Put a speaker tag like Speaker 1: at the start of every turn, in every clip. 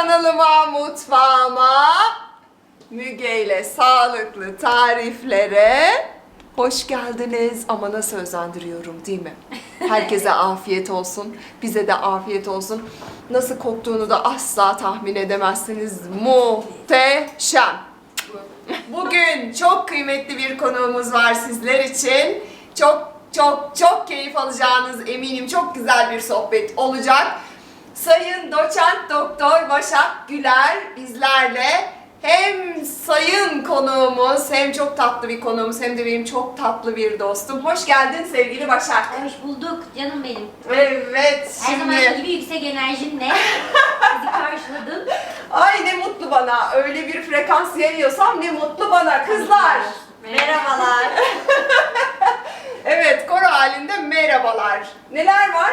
Speaker 1: Kanalıma, mutfağıma, Müge ile sağlıklı tariflere hoş geldiniz. Ama nasıl özendiriyorum değil mi? Herkese afiyet olsun, bize de afiyet olsun. Nasıl koktuğunu da asla tahmin edemezsiniz. Muhteşem. Bugün çok kıymetli bir konuğumuz var sizler için. Çok çok çok keyif alacağınız eminim. Çok güzel bir sohbet olacak. Sayın Doçent Doktor Başak Güler bizlerle hem sayın konuğumuz hem çok tatlı bir konuğumuz hem de benim çok tatlı bir dostum. Hoş geldin sevgili Başak.
Speaker 2: Hoş bulduk canım benim.
Speaker 1: Evet
Speaker 2: Her zaman
Speaker 1: şimdi
Speaker 2: gibi yüksek enerjinle bizi karşıladın.
Speaker 1: ay ne mutlu bana öyle bir frekans yayıyorsam ne mutlu bana kızlar.
Speaker 2: Merhabalar.
Speaker 1: Evet koro halinde merhabalar. Neler var?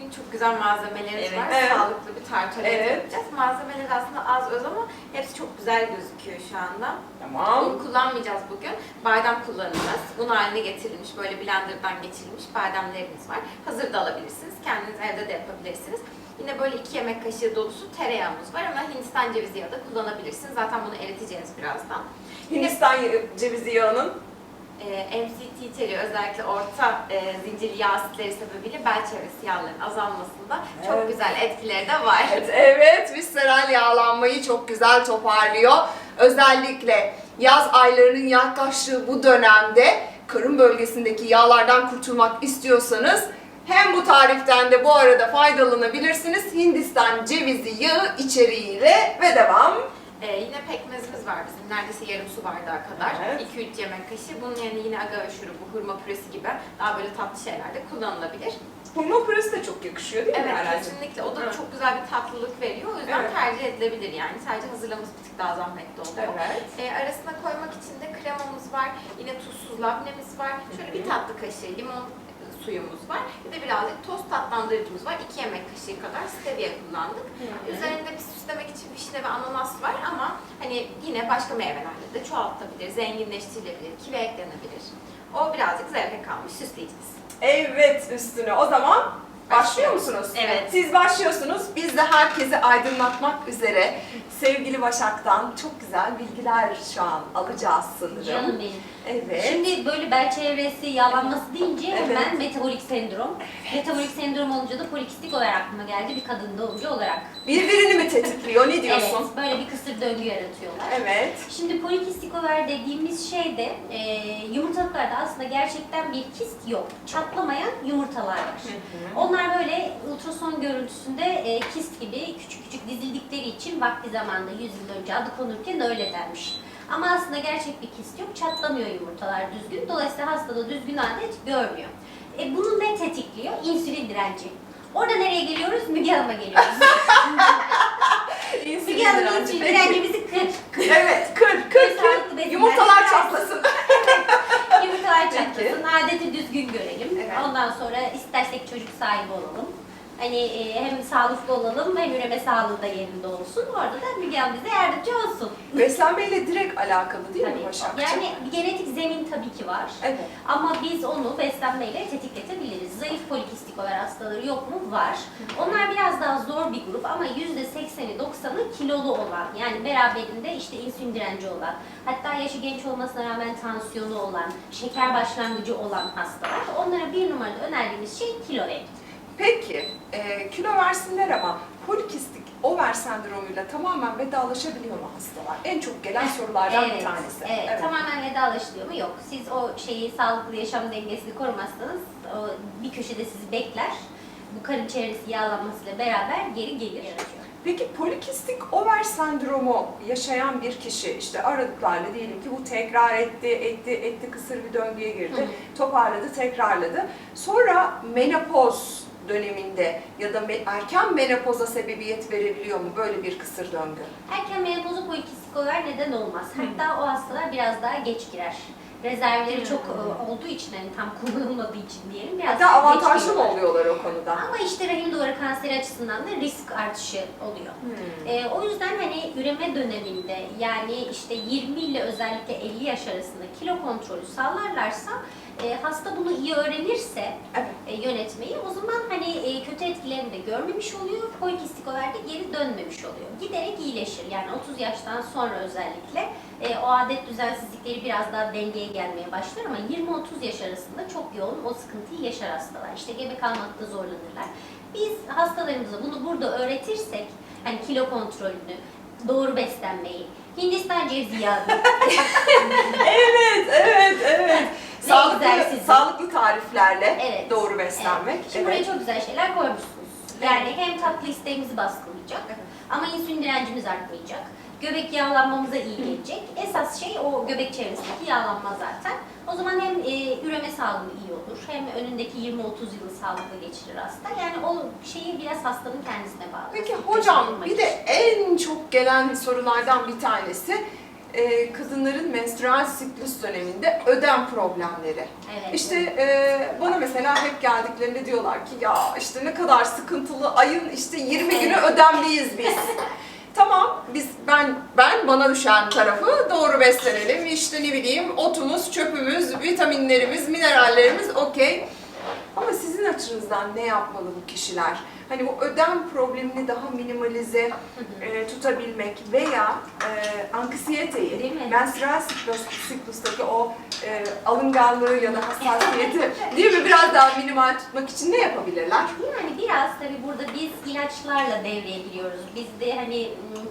Speaker 3: Bugün çok güzel malzemelerimiz
Speaker 2: Evet.
Speaker 3: var.
Speaker 1: Evet.
Speaker 3: Sağlıklı bir tartare
Speaker 1: Evet.
Speaker 3: yapacağız. Malzemeler aslında az öz ama hepsi çok güzel gözüküyor şu anda.
Speaker 1: Tamam.
Speaker 3: Un kullanmayacağız bugün. Badem kullanacağız. Un haline getirilmiş, böyle blenderdan geçirilmiş bademlerimiz var. Hazır da alabilirsiniz. Kendiniz evde de yapabilirsiniz. Yine böyle iki yemek kaşığı dolusu tereyağımız var ama Hindistan cevizi yağı da kullanabilirsiniz. Zaten bunu eriteceğiz birazdan.
Speaker 1: Hindistan cevizi yağının
Speaker 3: Ee, MCT içeriği özellikle orta e, zincirli yağ asitleri sebebiyle bel çevresi yağların azalmasında çok
Speaker 1: Evet.
Speaker 3: güzel etkileri de var.
Speaker 1: Evet, evet visceral yağlanmayı çok güzel toparlıyor. Özellikle yaz aylarının yaklaştığı bu dönemde karın bölgesindeki yağlardan kurtulmak istiyorsanız hem bu tariften de bu arada faydalanabilirsiniz. Hindistan cevizi yağı içeriğiyle ve devam.
Speaker 3: Ee, yine pekmezimiz var bizim neredeyse yarım su bardağı kadar.
Speaker 1: Evet.
Speaker 3: 2-3 yemek kaşığı. Bunun yerine yine agave şurubu, hurma püresi gibi daha böyle tatlı şeyler de kullanılabilir.
Speaker 1: Hurma püresi de çok yakışıyor değil mi
Speaker 3: Evet
Speaker 1: Meral'cim?
Speaker 3: kesinlikle. O da
Speaker 1: Evet.
Speaker 3: çok güzel bir tatlılık veriyor. O yüzden
Speaker 1: Evet.
Speaker 3: tercih edilebilir yani. Sadece hazırlaması bir tık daha zahmetli oluyor.
Speaker 1: Evet.
Speaker 3: Ee, arasına koymak için de kremamız var. Yine tuzsuz labnemiz var. Şöyle bir tatlı kaşığı limon suyumuz var. Bir de birazcık toz tatlandırıcımız var. 2 yemek kaşığı kadar stevia kullandık. Üzerinde bir süslemek için vişne ve ananas var ama hani yine başka meyvelerle de çoğaltabilir, zenginleştirilebilir, kivi eklenebilir. O birazcık zevke kalmış, süsleyeceğiz.
Speaker 1: Evet üstüne. O zaman başlıyor musunuz?
Speaker 3: Evet.
Speaker 1: Siz başlıyorsunuz. Biz de herkesi aydınlatmak üzere sevgili Başak'tan çok güzel bilgiler şu an alacağız sanırım.
Speaker 2: Canım benim.
Speaker 1: Evet.
Speaker 2: Şimdi böyle bel çevresi yağlanması deyince
Speaker 1: Evet.
Speaker 2: hemen metabolik sendrom. Metabolik sendrom olunca da polikistik over aklıma geldi bir kadın doğumcu olarak.
Speaker 1: Birbirini mi tetikliyor? Ne diyorsun?
Speaker 2: Evet, böyle bir kısır döngü yaratıyorlar.
Speaker 1: Evet.
Speaker 2: Şimdi polikistik over dediğimiz şeyde e, yumurtalıklarda aslında gerçekten bir kist yok. Çatlamayan yumurtalar var. Onlar böyle ultrason görüntüsünde e, kist gibi küçük küçük dizildikleri için vakti zamanında 100 yıl önce adı konurken öyle denmiş. Ama aslında gerçek bir kist yok. Çatlamıyor yumurtalar düzgün. Dolayısıyla hastada düzgün adet görmüyor. E, bunu ne tetikliyor? İnsülin direnci. Orada nereye geliyoruz? Müge Hanım'a geliyoruz.
Speaker 1: İnsülin
Speaker 2: Müge Hanım'ın
Speaker 1: Peki.
Speaker 2: direncimizi kır.
Speaker 1: Evet, kır, kır, kır.
Speaker 2: besinler
Speaker 1: Yumurtalar çatlasın.
Speaker 2: Yumurtalar çatlasın, adeti düzgün görelim.
Speaker 1: Evet.
Speaker 2: Ondan sonra istersek çocuk sahibi olalım. Hani e, hem sağlıklı olalım hem üreme sağlığı da yerinde olsun. Orada da Müge Hanım bize yardımcı olsun.
Speaker 1: Beslenmeyle direkt alakalı değil mi. Başak'cığım?
Speaker 2: Yani genetik zemin tabii ki var.
Speaker 1: Evet.
Speaker 2: Ama biz onu beslenmeyle tetikletebiliriz. Zayıf polikistik over hastaları yok mu? Var. Onlar biraz daha zor bir grup ama %80'i 90'ı kilolu olan yani beraberinde işte insülin direnci olan hatta yaşı genç olmasına rağmen tansiyonu olan, şeker başlangıcı olan hastalar. Onlara bir numarada önerdiğimiz şey kilo verin.
Speaker 1: Peki, e, kilo versinler ama polikistik over sendromuyla tamamen vedalaşabiliyor mu hastalar? En çok gelen sorulardan bir tanesi.
Speaker 2: Evet, tamamen vedalaşılıyor mu? Yok. Siz o şeyi sağlıklı yaşam dengesini korumazsanız o bir köşede sizi bekler. Bu karın çevresi yağlanmasıyla beraber geri gelir.
Speaker 1: Peki polikistik over sendromu yaşayan bir kişi işte aralıklarla diyelim ki bu tekrar etti, etti, etti kısır bir döngüye girdi,
Speaker 2: hı.
Speaker 1: toparladı, tekrarladı. Sonra menopoz döneminde ya da erken menopoza sebebiyet verebiliyor mu böyle bir kısır döngü?
Speaker 2: Erken menopozu polikistik over neden olmaz? Hatta o hastalar biraz daha geç girer. Rezervleri çok e, olduğu için hani tam kullanılmadığı için diyelim biraz
Speaker 1: Hatta avantajlı mı oluyorlar o konuda?
Speaker 2: Ama işte rahim duvarı kanseri açısından da risk artışı oluyor.
Speaker 1: Hmm.
Speaker 2: Ee, o yüzden hani üreme döneminde yani işte 20 ile özellikle 50 yaş arasında kilo kontrolü sağlarlarsa E, hasta bunu iyi öğrenirse
Speaker 1: Evet.
Speaker 2: e, yönetmeyi o zaman hani e, kötü etkilerini de görmemiş oluyor. Polikistik de geri dönmemiş oluyor. Giderek iyileşir. Yani 30 yaştan sonra özellikle e, o adet düzensizlikleri biraz daha dengeye gelmeye başlar ama 20-30 yaş arasında çok yoğun o sıkıntıyı yaşar hastalar. İşte gebe kalmakta zorlanırlar. Biz hastalarımıza bunu burada öğretirsek hani kilo kontrolünü, doğru beslenmeyi, Hindistan cevizi yağı,
Speaker 1: Evet, evet, evet. Sağlıklı,
Speaker 2: egzersizi.
Speaker 1: sağlıklı tariflerle
Speaker 2: Evet.
Speaker 1: doğru beslenmek.
Speaker 2: Evet. Şimdi buraya çok güzel şeyler koymuşsunuz. Yani hem tatlı isteğimizi baskılayacak
Speaker 1: Evet.
Speaker 2: ama insülin direncimiz artmayacak. Göbek yağlanmamıza iyi gelecek. Esas şey o göbek çevresindeki yağlanma zaten. O zaman hem e, üreme sağlığı iyi olur, hem önündeki 20-30 yılı sağlıklı geçirir hasta. Yani o şeyi biraz hastanın kendisine bağlı.
Speaker 1: Peki hocam bir de en çok gelen sorulardan bir tanesi e, kadınların menstrual siklus döneminde ödem problemleri.
Speaker 2: Evet.
Speaker 1: İşte e, bana mesela hep geldiklerinde diyorlar ki ya işte ne kadar sıkıntılı ayın işte 20 günü ödemliyiz biz. Tamam biz ben ben bana düşen tarafı doğru beslenelim işte ne bileyim otumuz, çöpümüz, vitaminlerimiz, minerallerimiz okey. Ama sizin açınızdan ne yapmalı bu kişiler? Hani bu ödem problemini daha minimalize e, tutabilmek veya e, anksiyeteyi, menstrual siklus, siklustaki o e, alınganlığı ya da hassasiyeti değil mi biraz daha minimal tutmak için ne yapabilirler?
Speaker 2: Yani biraz tabii burada biz ilaçlarla devreye giriyoruz. Biz de hani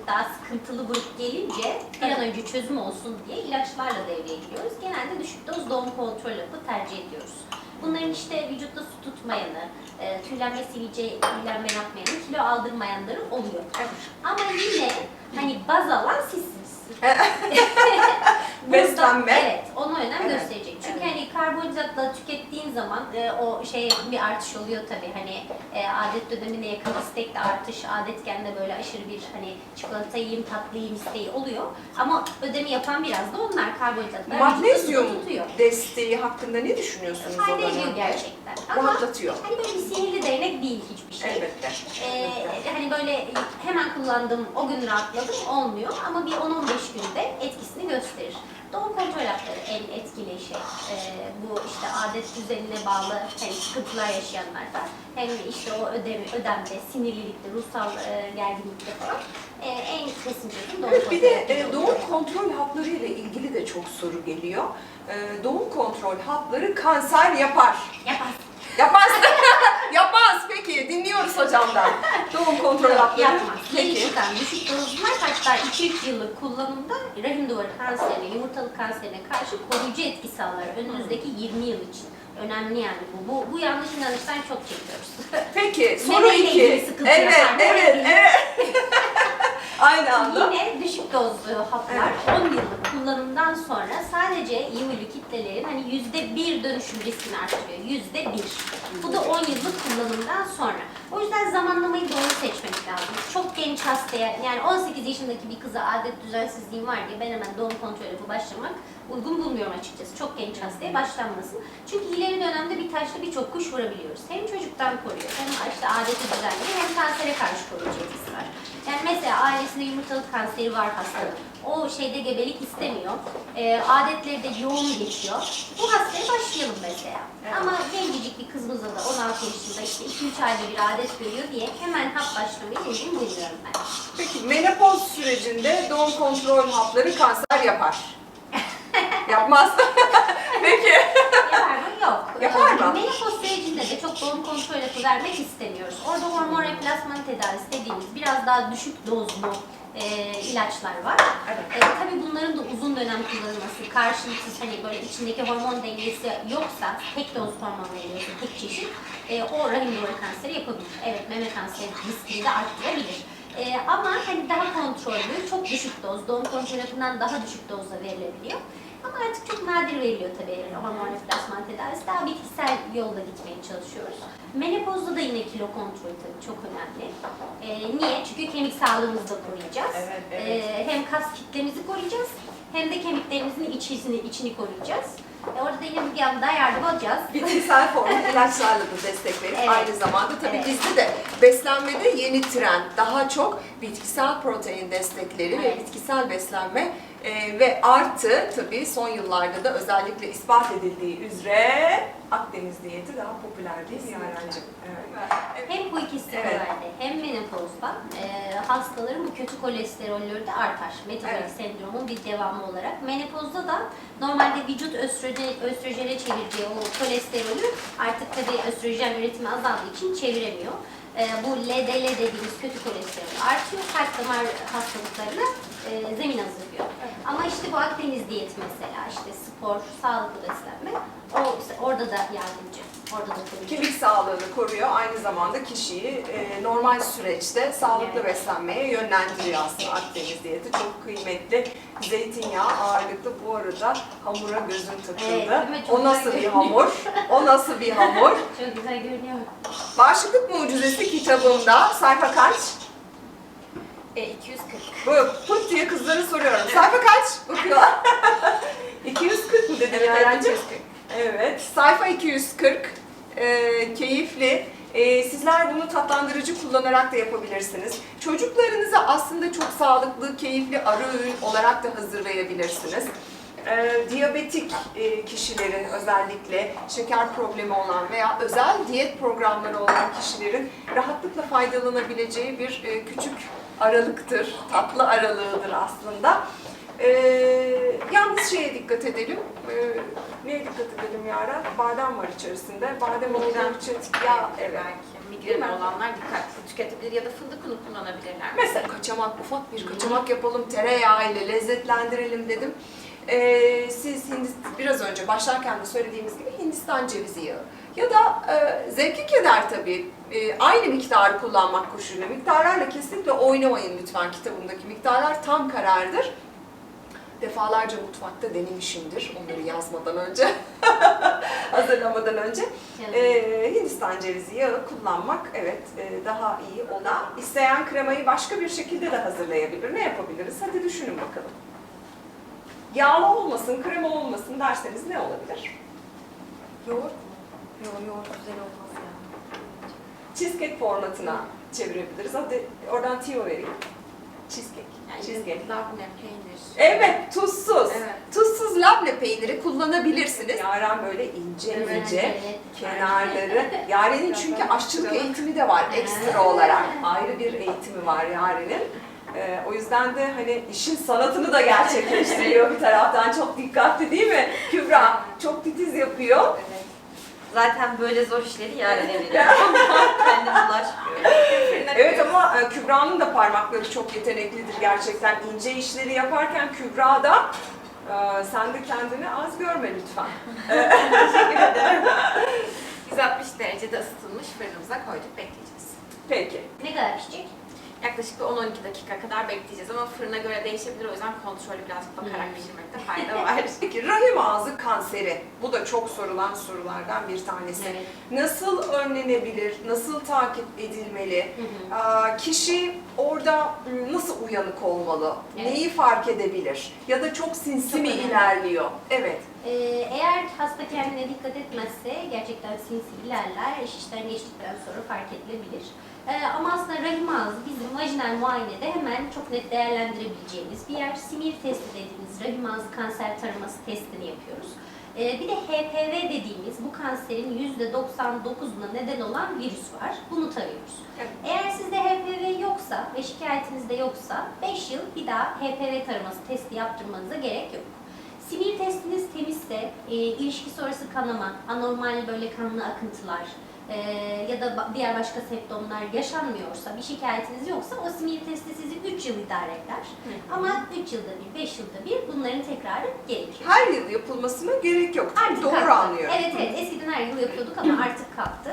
Speaker 2: daha sıkıntılı grup gelince bir an önce çözüm olsun diye ilaçlarla devreye giriyoruz. Genelde düşük doz doğum kontrol yapı tercih ediyoruz. Bunların işte vücutta su tutmayanı, e, tüylenme sivilce, tüylenme yapmayanı, kilo aldırmayanları oluyor.
Speaker 1: Evet.
Speaker 2: Ama yine hani baz alan sizsiniz.
Speaker 1: Beslenme.
Speaker 2: Evet, ona önem
Speaker 1: Evet,
Speaker 2: gösterecek. Çünkü
Speaker 1: evet.
Speaker 2: hani karbonhidratla tükettiğin zaman e, o şey bir artış oluyor tabii. Hani e, adet dönemine yakın istekte artış, adetken de böyle aşırı bir hani çikolata yiyeyim, tatlı yiyeyim isteği oluyor. Ama ödemi yapan biraz da onlar karbonhidratlar.
Speaker 1: Magnezyum desteği hakkında ne düşünüyorsunuz
Speaker 2: Fayda ediyor gerçekten. Ama
Speaker 1: Rahatlatıyor.
Speaker 2: hani böyle bir sihirli değnek değil hiçbir şey.
Speaker 1: Elbette.
Speaker 2: Ee, hani böyle hemen kullandım, o gün rahatladım olmuyor ama bir 10-15 günde etkisini gösterir. Doğum kontrol hapları en etkili şey. Ee, bu işte adet düzenine bağlı hani sıkıntılar yaşayanlarda hem işte o ödemi, ödemde, sinirlilikte, ruhsal e, gerginlikte falan e, en kesin çözüm doğum
Speaker 1: Evet, bir
Speaker 2: kontrol
Speaker 1: de e, doğum kontrol hapları ile ilgili de çok soru geliyor. E, doğum kontrol hapları kanser yapar.
Speaker 2: Yapar.
Speaker 1: Yapmaz. Peki dinliyoruz hocamdan. Doğum kontrol hapları.
Speaker 2: Yapmaz. Gerçekten düşük dozlar hatta 2-3 yıllık kullanımda rahim duvarı kanserine, yumurtalık kanserine karşı koruyucu etki sağlar. Önümüzdeki 20 yıl için. Önemli yani bu. Bu, bu yanlış inanıştan çok çekiyoruz.
Speaker 1: Peki soru
Speaker 2: Memeyle ilgili
Speaker 1: iki.
Speaker 2: sıkıntı
Speaker 1: Evet,
Speaker 2: yaşar.
Speaker 1: evet, evet. Aynı anda.
Speaker 2: Yine düşük dozlu haplar 10 yıllık kullanımdan sonra sadece yumulu kitlelerin hani yüzde bir dönüşüm riskini artırıyor. Yüzde bir. Bu da 10 yıllık kullanımdan sonra. O yüzden zamanlamayı doğru seçmek lazım. Çok genç hastaya yani 18 yaşındaki bir kıza adet düzensizliğim var diye ben hemen doğum kontrol yapıp başlamak uygun bulmuyorum açıkçası. Çok genç hastaya başlanmasın. Çünkü ileri dönemde bir taşla birçok kuş vurabiliyoruz. Hem çocuktan koruyor hem işte adeti düzenliyor hem kansere karşı koruyucu etkisi var. Yani mesela ailesinde yumurtalık kanseri var hastanın. O şeyde gebelik istemiyor. Ee, adetleri de yoğun geçiyor. Bu hastaya başlayalım mesela.
Speaker 1: Evet.
Speaker 2: Ama gencecik bir kızımıza da 16 yaşında işte 2-3 ayda bir adet görüyor diye hemen hap başlamayı uygun bulmuyorum ben.
Speaker 1: Peki menopoz sürecinde doğum kontrol hapları kanser yapar. Yapmaz. Peki.
Speaker 2: Yapar mı? Yok.
Speaker 1: Yapar mı?
Speaker 2: Menopoz sürecinde de çok doğum kontrol yapı vermek istemiyoruz. Orada hormon replasman tedavisi dediğimiz biraz daha düşük dozlu e, ilaçlar var.
Speaker 1: Evet.
Speaker 2: E, tabii bunların da uzun dönem kullanılması, karşılıksız hani böyle içindeki hormon dengesi yoksa, tek doz hormon veriyorsa, tek çeşit, e, o rahim duvarı kanseri yapabilir. Evet, meme kanseri riskini de arttırabilir. E, ama hani daha kontrollü, çok düşük doz, doğum kontrol yapından daha düşük dozda verilebiliyor. Ama artık çok nadir veriliyor tabii hormon replasman tedavisi. Daha bitkisel yolda gitmeye çalışıyoruz. Menopozda da yine kilo kontrolü tabii çok önemli. Ee, niye? Çünkü kemik sağlığımızı da koruyacağız.
Speaker 1: Evet, evet.
Speaker 2: Ee, hem kas kitlemizi koruyacağız hem de kemiklerimizin içini, içini koruyacağız. E, orada da yine bir yandan yardım alacağız.
Speaker 1: Bitkisel formda ilaçlarla da destek verir.
Speaker 2: Evet.
Speaker 1: Aynı zamanda tabii
Speaker 2: Evet.
Speaker 1: bizde de beslenmede yeni trend daha çok bitkisel protein destekleri ve
Speaker 2: Evet.
Speaker 1: bitkisel beslenme Ee, ve artı tabii son yıllarda da özellikle ispat edildiği üzere Akdeniz diyeti daha popüler değil mi Yaren'cim? Evet.
Speaker 2: Hem bu iki istikrarda hem menopozda e, hastaların bu kötü kolesterolleri de artar. Metabolik
Speaker 1: Evet.
Speaker 2: sendromun bir devamı olarak. Menopozda da normalde vücut östrojen, östrojene çevirdiği o kolesterolü artık tabii östrojen üretimi azaldığı için çeviremiyor. E, bu LDL dediğimiz kötü kolesterol artıyor. Kalp damar hastalıklarına e, zemin hazırlıyor. Ama işte bu Akdeniz diyeti mesela işte spor, sağlıklı beslenme o, orada da yardımcı. Orada da koruyucu.
Speaker 1: Kemik sağlığını koruyor. Aynı zamanda kişiyi e, normal süreçte sağlıklı
Speaker 2: Evet.
Speaker 1: beslenmeye yönlendiriyor aslında Akdeniz diyeti. Çok kıymetli. Zeytinyağı ağırlıklı bu arada hamura gözün takıldı.
Speaker 2: Evet,
Speaker 1: o nasıl bir hamur? O nasıl bir hamur?
Speaker 2: Çok güzel görünüyor.
Speaker 1: Bağışıklık Mucizesi kitabımda sayfa kaç?
Speaker 3: E, 240.
Speaker 1: Bu pıt diye kızlara soruyorum. Sayfa kaç? Bakıyorlar. 240 mı dedin
Speaker 3: Evet? 240.
Speaker 1: Evet, sayfa 240. Ee, keyifli. Ee, sizler bunu tatlandırıcı kullanarak da yapabilirsiniz. Çocuklarınıza aslında çok sağlıklı, keyifli ara öğün olarak da hazırlayabilirsiniz. Ee, diyabetik e, kişilerin özellikle şeker problemi olan veya özel diyet programları olan kişilerin rahatlıkla faydalanabileceği bir e, küçük aralıktır, tatlı aralığıdır aslında. Ee, yalnız şeye dikkat edelim. Ee, neye dikkat edelim Yara? Badem var içerisinde. Badem olduğu için ya evet.
Speaker 3: Belki
Speaker 1: Değil
Speaker 3: migreni
Speaker 1: mi?
Speaker 3: olanlar dikkatli tüketebilir ya da fındık unu kullanabilirler.
Speaker 1: Mesela kaçamak, ufak bir kaçamak yapalım, tereyağı ile lezzetlendirelim dedim. Ee, siz Hindistan, biraz önce başlarken de söylediğimiz gibi Hindistan cevizi yağı ya da e, zevki keder tabii e, aynı miktarı kullanmak koşuluyla. Miktarlarla kesinlikle oynamayın lütfen kitabımdaki miktarlar tam karardır. Defalarca mutfakta denemişimdir onları yazmadan önce, hazırlamadan önce. Ee, Hindistan cevizi yağı kullanmak evet e, daha iyi olan. İsteyen kremayı başka bir şekilde de hazırlayabilir. Ne yapabiliriz? Hadi düşünün bakalım. Yağlı olmasın, krema olmasın derseniz ne olabilir?
Speaker 3: Yoğurt yoğurt güzel olmaz ya.
Speaker 1: Cheesecake formatına çevirebiliriz. Hadi oradan tiyo vereyim. Cheesecake.
Speaker 3: Yani
Speaker 1: Cheesecake.
Speaker 3: labne, peynir.
Speaker 1: Evet, tuzsuz.
Speaker 3: Evet.
Speaker 1: Tuzsuz labne peyniri kullanabilirsiniz. Yaren böyle ince
Speaker 2: Evet,
Speaker 1: ince
Speaker 2: evet.
Speaker 1: kenarları. Yaren'in çünkü aşçılık eğitimi de var ekstra olarak. Ayrı bir eğitimi var Yaren'in. Ee, o yüzden de hani işin sanatını da gerçekleştiriyor bir taraftan. Çok dikkatli değil mi? Kübra çok titiz yapıyor.
Speaker 4: Evet. Zaten böyle zor işleri. Kendim bulaşmıyorum.
Speaker 1: Evet ama e, Kübra'nın da parmakları çok yeteneklidir gerçekten. ince işleri yaparken Kübra da e, sen de kendini az görme lütfen.
Speaker 3: 160 derecede ısıtılmış fırınımıza koyduk bekleyeceğiz.
Speaker 1: Peki.
Speaker 2: Ne kadar pişecek?
Speaker 3: Yaklaşık bir 10-12 dakika kadar bekleyeceğiz ama fırına göre değişebilir o yüzden kontrollü birazcık bakarak
Speaker 2: Hmm.
Speaker 3: pişirmekte fayda var.
Speaker 1: Peki rahim ağzı kanseri. Bu da çok sorulan sorulardan bir tanesi.
Speaker 2: Evet.
Speaker 1: Nasıl önlenebilir? Nasıl takip edilmeli?
Speaker 2: Hı hı.
Speaker 1: Aa, Kişi orada nasıl uyanık olmalı?
Speaker 2: Evet.
Speaker 1: Neyi fark edebilir? Ya da çok sinsi
Speaker 2: Çok
Speaker 1: mi
Speaker 2: önemli.
Speaker 1: ilerliyor? Evet.
Speaker 2: Ee, eğer hasta kendine dikkat etmezse gerçekten sinsi ilerler, iş işten geçtikten sonra fark edilebilir. Ee, ama aslında rahim ağzı bizim vajinal muayenede hemen çok net değerlendirebileceğimiz bir yer. Simir testi dediğimiz rahim ağzı kanser taraması testini yapıyoruz. Ee, bir de HPV dediğimiz bu kanserin %99'una neden olan virüs var. Bunu tarıyoruz.
Speaker 1: Evet.
Speaker 2: Eğer sizde HPV yoksa ve şikayetiniz de yoksa 5 yıl bir daha HPV taraması testi yaptırmanıza gerek yok. Simir testiniz temizse, e, ilişki sonrası kanama, anormal böyle kanlı akıntılar e, ya da diğer başka semptomlar yaşanmıyorsa, bir şikayetiniz yoksa o simir testi sizi 3 yıl idare eder. Ama 3 yılda bir, 5 yılda bir bunların tekrarı gerekir.
Speaker 1: Her yıl yapılmasına gerek yok.
Speaker 2: Artık
Speaker 1: Doğru
Speaker 2: kalktı.
Speaker 1: anlıyorum.
Speaker 2: Evet evet eskiden her yıl yapıyorduk ama artık kalktı.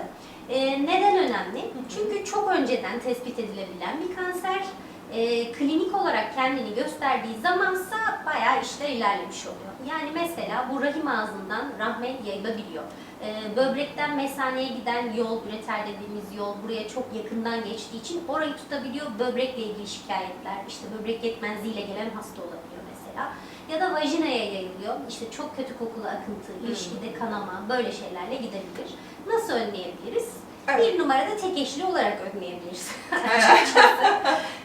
Speaker 2: Ee, neden önemli? Çünkü çok önceden tespit edilebilen bir kanser. Ee, klinik olarak kendini gösterdiği zamansa bayağı işler ilerlemiş oluyor. Yani mesela bu rahim ağzından rahme yayılabiliyor. Ee, böbrekten mesaneye giden yol, üreter dediğimiz yol buraya çok yakından geçtiği için orayı tutabiliyor. Böbrekle ilgili şikayetler, işte böbrek yetmezliğiyle gelen hasta olabiliyor mesela. Ya da vajinaya yayılıyor. İşte çok kötü kokulu akıntı, ilişkide kanama böyle şeylerle gidebilir. Nasıl önleyebiliriz?
Speaker 1: Evet.
Speaker 2: Bir numarada tek eşli olarak önleyebiliriz.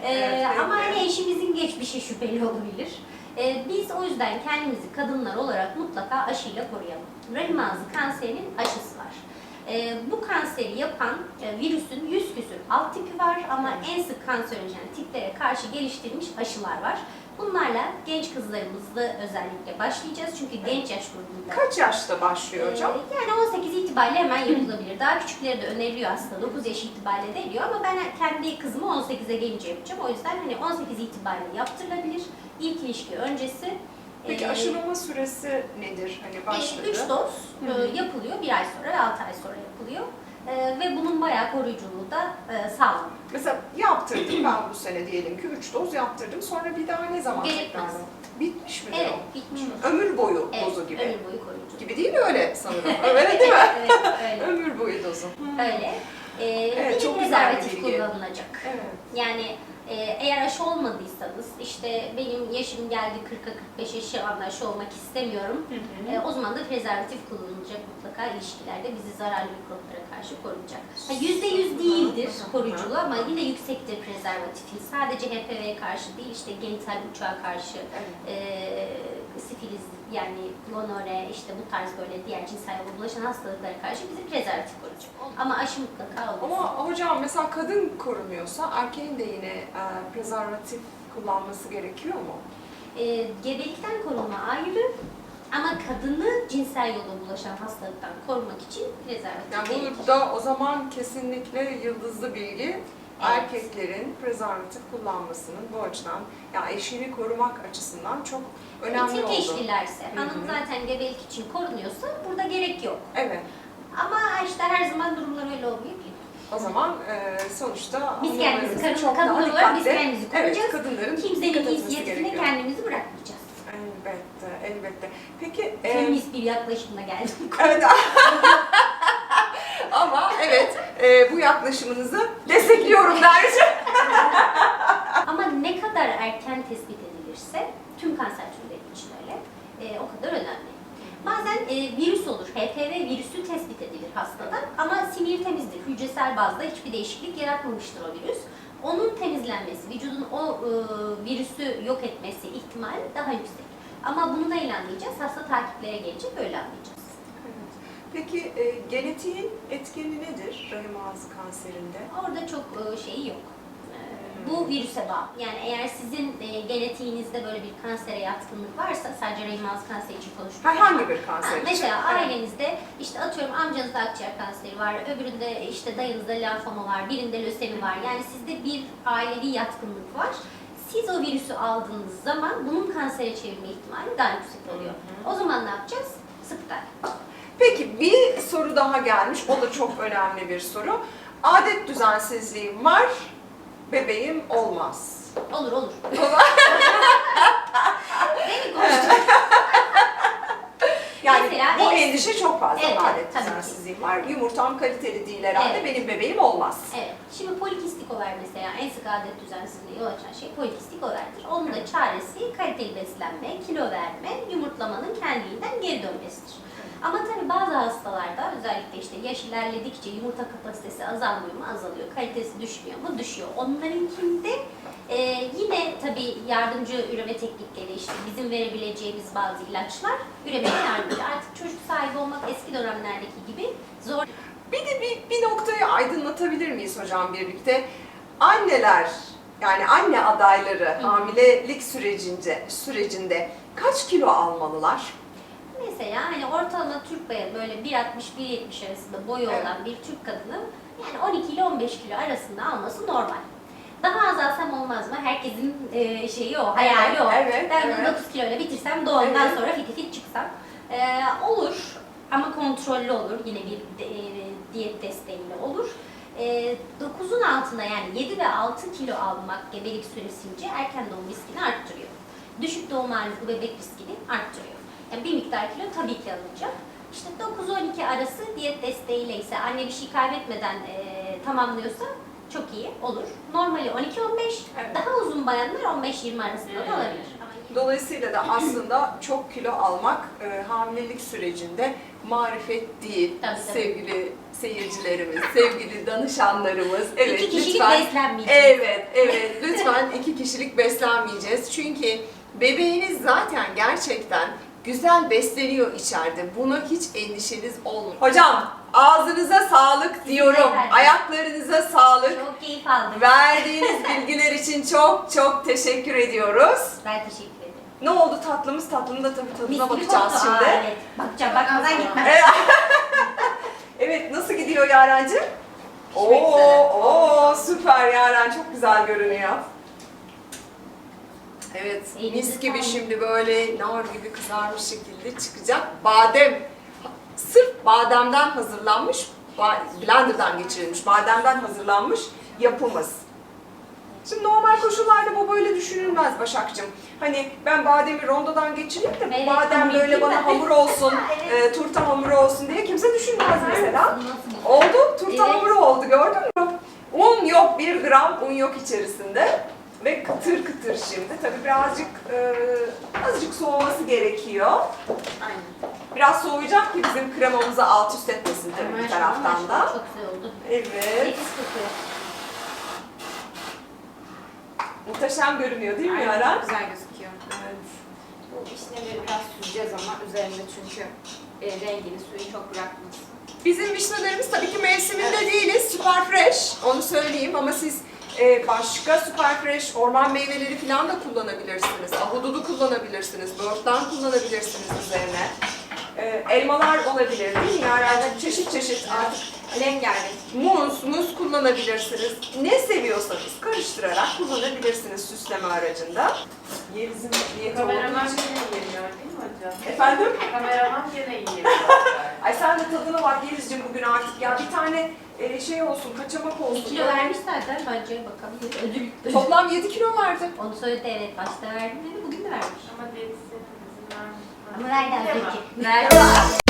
Speaker 2: Ee,
Speaker 1: Evet,
Speaker 2: ama
Speaker 1: evet.
Speaker 2: hani eşimizin geçmişi şüpheli olabilir. Ee, biz o yüzden kendimizi kadınlar olarak mutlaka aşıyla koruyalım. Rahim ağzı kanserinin aşısı var. Ee, bu kanseri yapan e, virüsün 100 küsür alt tipi var ama en sık kanserojen tiplere karşı geliştirilmiş aşılar var. Bunlarla genç kızlarımızla özellikle başlayacağız çünkü genç yaş grubunda
Speaker 1: Kaç yaşta başlıyor hocam?
Speaker 2: ee, Yani 18 itibariyle hemen yapılabilir. Daha küçükleri de öneriliyor aslında. 9 yaş itibariyle deniliyor ama ben kendi kızımı 18'e gelince yapacağım. O yüzden hani 18 itibariyle yaptırılabilir. İlk ilişki öncesi.
Speaker 1: Peki
Speaker 2: Ee,
Speaker 1: aşılama süresi nedir? Hani başladı.
Speaker 2: 3 doz
Speaker 1: Hı hı.
Speaker 2: e, yapılıyor. Bir ay sonra ve 6 ay sonra yapılıyor. E, ve bunun bayağı koruyuculuğu da e, sağlanıyor.
Speaker 1: Mesela yaptırdım ben bu sene diyelim ki 3 doz yaptırdım. Sonra bir daha ne zaman
Speaker 2: Gerekmez.
Speaker 1: tekrardan? Bitmiş mi?
Speaker 2: Evet,
Speaker 1: o?
Speaker 2: bitmiş.
Speaker 1: Ömür boyu
Speaker 2: Evet,
Speaker 1: dozu gibi.
Speaker 2: ömür boyu koruyucu.
Speaker 1: Gibi değil mi öyle sanırım? öyle değil mi?
Speaker 2: evet, öyle.
Speaker 1: Ömür boyu dozu.
Speaker 2: öyle. E,
Speaker 1: Evet, çok güzel bir bilgi.
Speaker 2: kullanılacak.
Speaker 1: Evet.
Speaker 2: Yani e, eğer aşı olmadıysanız, işte benim yaşım geldi 40'a 45 yaşı anda aşı olmak istemiyorum. E, o zaman da prezervatif kullanılacak mutlaka ilişkilerde bizi zararlı mikroplara karşı koruyacak. Ha, %100 değildir koruyuculuğu ama yine yüksektir prezervatifin. Sadece HPV'ye karşı değil, işte genital uçağa karşı, e, sifiliz yani gonore, işte bu tarz böyle diğer cinsel yolla bulaşan hastalıklara karşı bizi prezervatif koruyacak. Ama aşı mutlaka olması.
Speaker 1: Ama hocam mesela kadın korunuyorsa erkeğin de yine e, prezervatif kullanması gerekiyor mu?
Speaker 2: E, gebelikten korunma ayrı ama kadını cinsel yolla bulaşan hastalıktan korumak için prezervatif
Speaker 1: Yani
Speaker 2: gerekir.
Speaker 1: burada o zaman kesinlikle yıldızlı bilgi. Erkeklerin prezervatif kullanmasının bu açıdan ya eşini korumak açısından çok önemli
Speaker 2: Tek
Speaker 1: oldu.
Speaker 2: eşlilerse,
Speaker 1: Hı hı.
Speaker 2: hanım zaten gebelik için korunuyorsa burada gerek yok.
Speaker 1: Evet.
Speaker 2: Ama işte her zaman durumlar öyle olmayabilir.
Speaker 1: O zaman e, sonuçta
Speaker 2: Biz kendimizi
Speaker 1: çok daha
Speaker 2: kadın olarak biz kendimizi
Speaker 1: Evet,
Speaker 2: koruyacağız.
Speaker 1: kadınların
Speaker 2: Kimsenin
Speaker 1: gerekiyor.
Speaker 2: kendimizi bırakmayacağız.
Speaker 1: Elbette, elbette. Peki, e,
Speaker 2: Feminist bir yaklaşımla geldim.
Speaker 1: evet. Ama evet, e, bu yaklaşımınızı destekliyorum derece.
Speaker 2: Ama ne kadar erken tespit edilirse, tüm kanser türleri için öyle, e, o kadar önemli. Bazen e, virüs olur, HPV virüsü tespit edilir hastada ama sinir temizdir, hücresel bazda hiçbir değişiklik yaratmamıştır o virüs. Onun temizlenmesi, vücudun o e, virüsü yok etmesi ihtimali daha yüksek. Ama bunu neyle anlayacağız? Hasta takiplere gelecek, öyle anlayacağız.
Speaker 1: Peki e, genetiğin etkeni nedir rahim ağzı kanserinde?
Speaker 2: Orada çok e, şeyi yok. E, Bu virüse bağlı. Yani eğer sizin e, genetiğinizde böyle bir kansere yatkınlık varsa, sadece rahim ağzı kanseri için konuşmuyorum.
Speaker 1: Herhangi bir kanser için.
Speaker 2: Mesela
Speaker 1: Evet.
Speaker 2: ailenizde işte atıyorum amcanızda akciğer kanseri var, öbüründe işte dayınızda lenfoma var, birinde lösemi var. Yani sizde bir ailevi yatkınlık var. Siz o virüsü aldığınız zaman bunun kansere çevirme ihtimali daha yüksek oluyor. O zaman ne yapacağız? Sık takip.
Speaker 1: Peki bir soru daha gelmiş. O da çok önemli bir soru. Adet düzensizliğim var, bebeğim olmaz.
Speaker 2: Olur olur. Mi konuştuk?
Speaker 1: Yani
Speaker 2: Mesela
Speaker 1: bu
Speaker 2: en-
Speaker 1: endişe çok fazla.
Speaker 2: Evet,
Speaker 1: Adet
Speaker 2: tabii ki.
Speaker 1: düzensizliğim var. Yumurtam kaliteli değil herhalde.
Speaker 2: Evet.
Speaker 1: Benim bebeğim olmaz.
Speaker 2: Evet. Şimdi polikistik over mesela en sık adet düzensizliği yol açan şey polikistik overdir. Onun da çaresi kaliteli beslenme, kilo verme, yumurtlamanın kendiliğinden geri dönmesidir. Ama tabii bazı hastalarda özellikle işte yaş ilerledikçe yumurta kapasitesi azalmıyor mu? Azalıyor. Kalitesi düşmüyor mu? Düşüyor. Onlarınkinde e, yine tabii yardımcı üreme teknikleri işte bizim verebileceğimiz bazı ilaçlar üremeye yardımcı. Artık çocuk sahibi olmak eski dönemlerdeki gibi zor
Speaker 1: Bir de bir, bir noktayı aydınlatabilir miyiz hocam birlikte? Anneler yani anne adayları
Speaker 2: Hı.
Speaker 1: hamilelik sürecince sürecinde kaç kilo almalılar?
Speaker 2: Mesela hani ortalama Türk bayanı böyle 1.60-1.70 arasında boyu
Speaker 1: Evet.
Speaker 2: olan bir Türk kadının yani 12 ile 15 kilo arasında alması normal. Daha az alsam olmaz mı? Herkesin e, şeyi o, hayali o.
Speaker 1: Evet,
Speaker 2: ben
Speaker 1: evet.
Speaker 2: bunu 9 kiloyla bitirsem doğumdan
Speaker 1: Evet.
Speaker 2: sonra fit fit çıksam. E, olur ama kontrollü olur. Yine bir e, diyet desteğiyle olur. E, 9'un altında yani 7 ve 6 kilo almak gebelik süresince erken doğum riskini arttırıyor. Düşük doğum ağırlıklı bebek riskini arttırıyor. Yani bir miktar kilo tabii ki alınacak. İşte 9-12 arası diyet desteğiyle ise anne bir şey kaybetmeden e, tamamlıyorsa çok iyi olur. Normali 12-15,
Speaker 1: Evet.
Speaker 2: daha uzun bayanlar 15-20 arasında da olabilir.
Speaker 1: Dolayısıyla da aslında çok kilo almak e, hamilelik sürecinde marifet değil
Speaker 2: Tabii, tabii.
Speaker 1: sevgili seyircilerimiz, sevgili danışanlarımız. Evet
Speaker 2: İki kişilik
Speaker 1: lütfen.
Speaker 2: beslenmeyeceğiz.
Speaker 1: Evet, evet. Lütfen iki kişilik beslenmeyeceğiz. Çünkü Bebeğiniz zaten gerçekten güzel besleniyor içeride. Buna hiç endişeniz olmayın. Hocam ağzınıza sağlık diyorum.
Speaker 2: efendim.
Speaker 1: Ayaklarınıza sağlık.
Speaker 2: Çok keyif aldım.
Speaker 1: Verdiğiniz bilgiler için çok çok teşekkür ediyoruz.
Speaker 2: Ben teşekkür ederim.
Speaker 1: Ne oldu tatlımız? Tatlının da tabii tadına
Speaker 2: Mis gibi
Speaker 1: bakacağız
Speaker 2: koktu.
Speaker 1: şimdi.
Speaker 2: Aa, evet. Bakacağım. Bakmadan gitmem.
Speaker 1: Evet. evet nasıl gidiyor Yaren'cim? Oo,
Speaker 3: üzere.
Speaker 1: oo süper Yaren çok güzel görünüyor. Evet mis gibi şimdi böyle nar gibi kızarmış şekilde çıkacak. Badem sırf bademden hazırlanmış, blenderdan geçirilmiş, bademden hazırlanmış yapımız. Şimdi normal koşullarda bu böyle düşünülmez Başakcığım. Hani ben bademi rondodan geçireyim de
Speaker 2: Evet,
Speaker 1: badem böyle bana hamur olsun,
Speaker 2: Evet.
Speaker 1: e, turta hamuru olsun diye kimse düşünmez mesela. Oldu, turta
Speaker 2: Evet.
Speaker 1: hamuru oldu gördün mü? Un yok, bir gram un yok içerisinde. Ve kıtır kıtır şimdi. Tabii birazcık, e, azıcık soğuması gerekiyor.
Speaker 3: Aynen.
Speaker 1: Biraz soğuyacak ki bizim kremamızı alt üst etmesin tabii bir
Speaker 2: Maşallah,
Speaker 1: taraftan
Speaker 2: maşallah.
Speaker 1: da.
Speaker 2: Çok güzel oldu.
Speaker 1: Evet.
Speaker 2: Nefis kokuyor.
Speaker 1: Muhteşem görünüyor değil mi
Speaker 3: Aynen,
Speaker 1: Yaren?
Speaker 3: çok güzel gözüküyor.
Speaker 1: Evet.
Speaker 3: Bu vişneleri biraz süzeceğiz ama üzerinde çünkü e, rengini suyu çok bırakmasın.
Speaker 1: Bizim vişnelerimiz tabii ki mevsiminde değiliz. Super fresh. Onu söyleyeyim ama siz e, başka super fresh orman meyveleri falan da kullanabilirsiniz. Ahududu kullanabilirsiniz. Börtlen kullanabilirsiniz üzerine. E, elmalar olabilir değil mi? Yani çeşit çeşit artık
Speaker 3: Rengarenk.
Speaker 1: muz, muz kullanabilirsiniz. Ne seviyorsanız karıştırarak kullanabilirsiniz süsleme aracında. Yeliz'in diyeti
Speaker 5: Kameraman
Speaker 1: için.
Speaker 5: yine yemiyor değil mi hocam?
Speaker 1: Efendim?
Speaker 5: Kameraman yine yiyor.
Speaker 1: Ay sen de tadına bak Yeliz'cim bugün artık ya bir tane e, şey olsun, kaçamak olsun.
Speaker 2: kilo vermiş zaten bence bakalım. Ödül.
Speaker 1: Toplam 7 kilo verdi.
Speaker 2: Onu söyledi evet. Başta verdim dedi. Bugün de vermiş.
Speaker 5: Ama izin vermiş.
Speaker 2: Ama verdi az önce. Verdi.